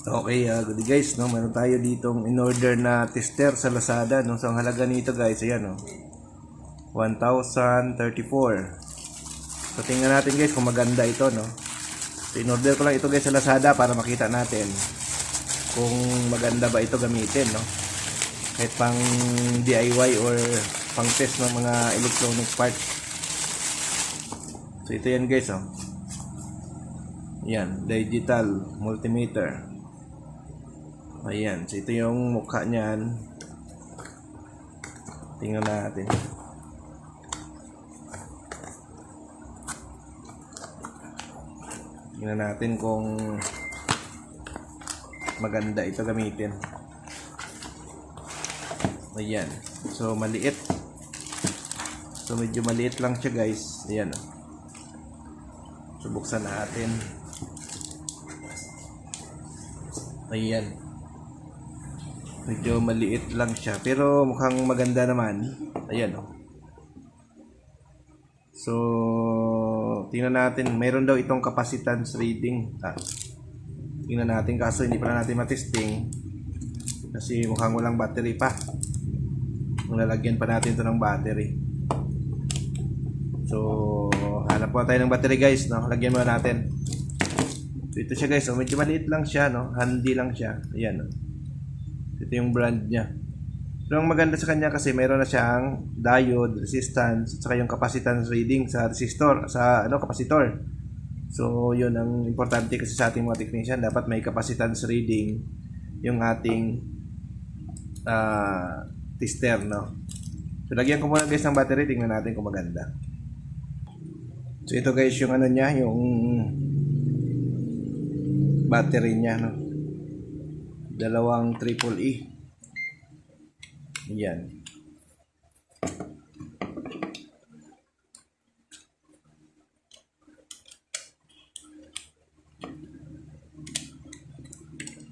Okay, uh, good guys, no? Meron tayo ditong in-order na tester sa Lazada, no? So, ang halaga nito guys, ayan, no? 1,034. So, tingnan natin guys kung maganda ito, no? So, in-order ko lang ito guys sa Lazada para makita natin kung maganda ba ito gamitin, no? Kahit pang DIY or pang test ng mga electronic parts. So, ito yan guys, oh. Yan, digital multimeter. Ayan, so ito yung mukha niyan. Tingnan natin. Tingnan natin kung maganda ito gamitin. Ayan. So, maliit. So, medyo maliit lang siya guys. Ayan. So, buksan natin. Ayan. Medyo maliit lang siya. Pero mukhang maganda naman. Ayan oh. So, tingnan natin. Mayroon daw itong capacitance reading. Ah, tingnan natin kaso hindi pa na natin matesting. Kasi mukhang walang battery pa. Kung lalagyan pa natin ito ng battery. So, hanap po tayo ng battery guys. No? Lagyan muna natin. So, ito siya guys. Oh, medyo maliit lang siya. No? Handy lang siya. Ayan. Oh. Ito yung brand niya. Pero ang maganda sa kanya kasi mayroon na siyang diode, resistance, at saka yung capacitance reading sa resistor, sa ano, kapasitor. So, yun ang importante kasi sa ating mga technician. Dapat may capacitance reading yung ating ah, tester, no? So, lagyan ko muna guys ng battery. Tingnan natin kung maganda. So, ito guys yung ano niya, yung battery niya, no? Dalawang triple E. Yan.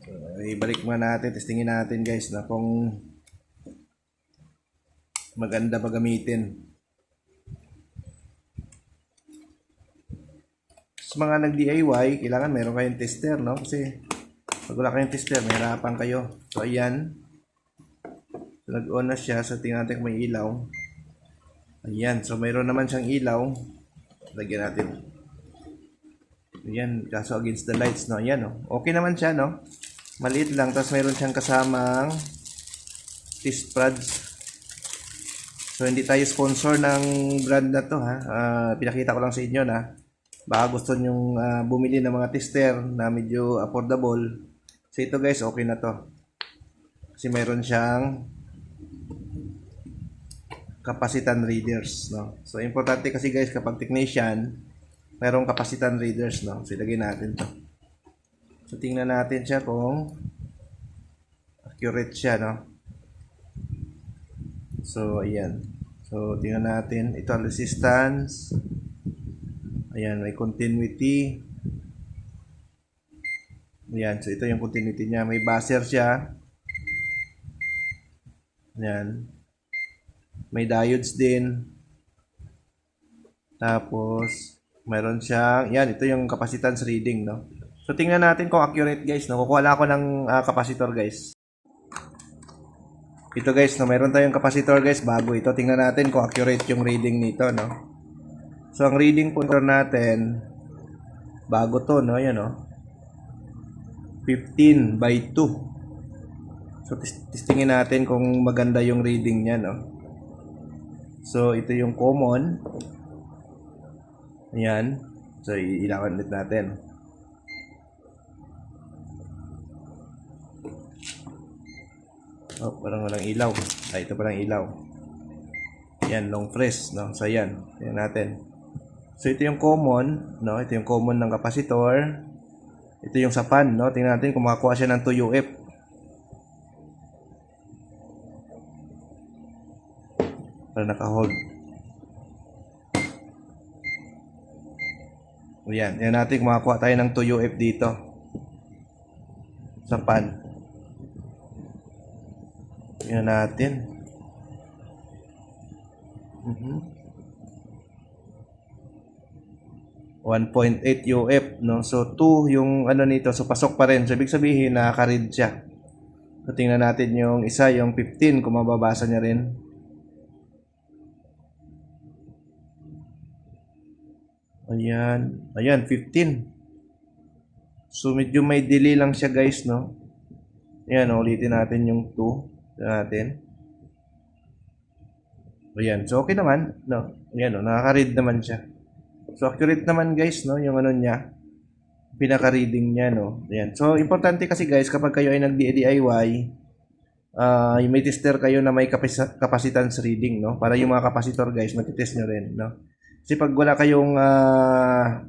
So, ibalik muna natin, testingin natin guys na kung maganda ba gamitin. Sa mga nag-DIY, kailangan meron kayong tester, no? Kasi pag wala kayong tester, mahirapan kayo. So, ayan. So, nag-on na siya. So, tingnan natin kung may ilaw. Ayan. So, mayroon naman siyang ilaw. Lagyan natin. Ayan. Kaso against the lights, no? Ayan, no? Okay naman siya, no? Maliit lang. Tapos, mayroon siyang kasamang test pads. So, hindi tayo sponsor ng brand na to, ha? Ah, pinakita ko lang sa inyo, na baka gusto nyong ah, bumili ng mga tester na medyo affordable. So, ito guys, okay na to. Kasi mayroon siyang capacitance readers, no? So, importante kasi guys, kapag technician, mayroong capacitance readers, no? So, ilagay natin to. So, tingnan natin siya kung accurate siya, no? So, ayan. So, tingnan natin. Ito resistance. Ayan, may continuity. Ayan, so ito yung continuity niya. May buzzer siya. Ayan. May diodes din. Tapos, meron siyang, yan, ito yung capacitance reading, no? So, tingnan natin kung accurate, guys, no? Kukuha lang ako ng ah, capacitor, guys. Ito, guys, no? Meron tayong capacitor, guys, bago ito. Tingnan natin kung accurate yung reading nito, no? So, ang reading po natin, bago to, no? Yan, no? 15 by 2. So, testingin natin kung maganda yung reading niya, no? So, ito yung common. Ayan. So, ilawan ulit natin. Oh, parang walang ilaw. Ay, ito parang ilaw. Yan, long press, no? So, yan. Yan natin. So, ito yung common, no? Ito yung common ng kapasitor. Ito yung sa pan, no? Tingnan natin kung makakuha siya ng 2 UF. Para naka-hold. Yan. Yan natin kung makakuha tayo ng 2 UF dito. Sa pan. Yan natin. Mhm. 1.8 UF, no? So, 2 yung ano nito. So, pasok pa rin. So, ibig sabihin, nakaka-read siya. So, tingnan natin yung isa, yung 15, kung mababasa niya rin. Ayan. Ayan, 15. So, medyo may delay lang siya, guys, no? Ayan, ulitin natin yung 2. Tingnan natin. Ayan. So, okay naman. No? Ayan, no? Nakaka-read naman siya. So, accurate naman, guys, no? Yung ano niya. Pinaka-reading niya, no? Ayan. So, importante kasi, guys, kapag kayo ay nag-DIY, ah may tester kayo na may capacitance reading, no? Para yung mga capacitor, guys, matitest nyo rin, no? Kasi pag wala kayong ah,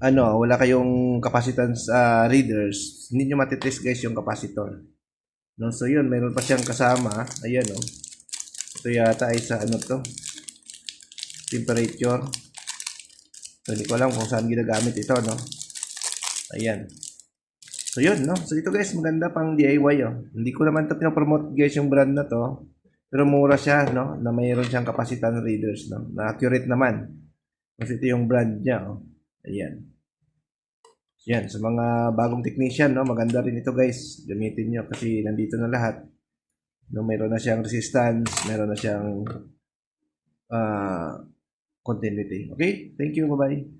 ano, wala kayong capacitance ah, readers, hindi nyo matitest guys yung capacitor. No, so yun, meron pa siyang kasama. Ayan, oh. Ito yata ay sa ano to? Temperature. So, hindi ko alam kung saan ginagamit ito, no? Ayan. So, yun, no? So, ito guys, maganda pang DIY, oh. Hindi ko naman ito pinapromote guys yung brand na to. Pero mura siya, no? Na mayroon siyang capacitance readers, no? Na accurate naman. Kasi ito yung brand niya, oh. Ayan. Yan, sa mga bagong technician, no, maganda rin ito guys. Gamitin nyo kasi nandito na lahat. No, mayroon na siyang resistance, mayroon na siyang ah continuity. Okay? Thank you, bye-bye.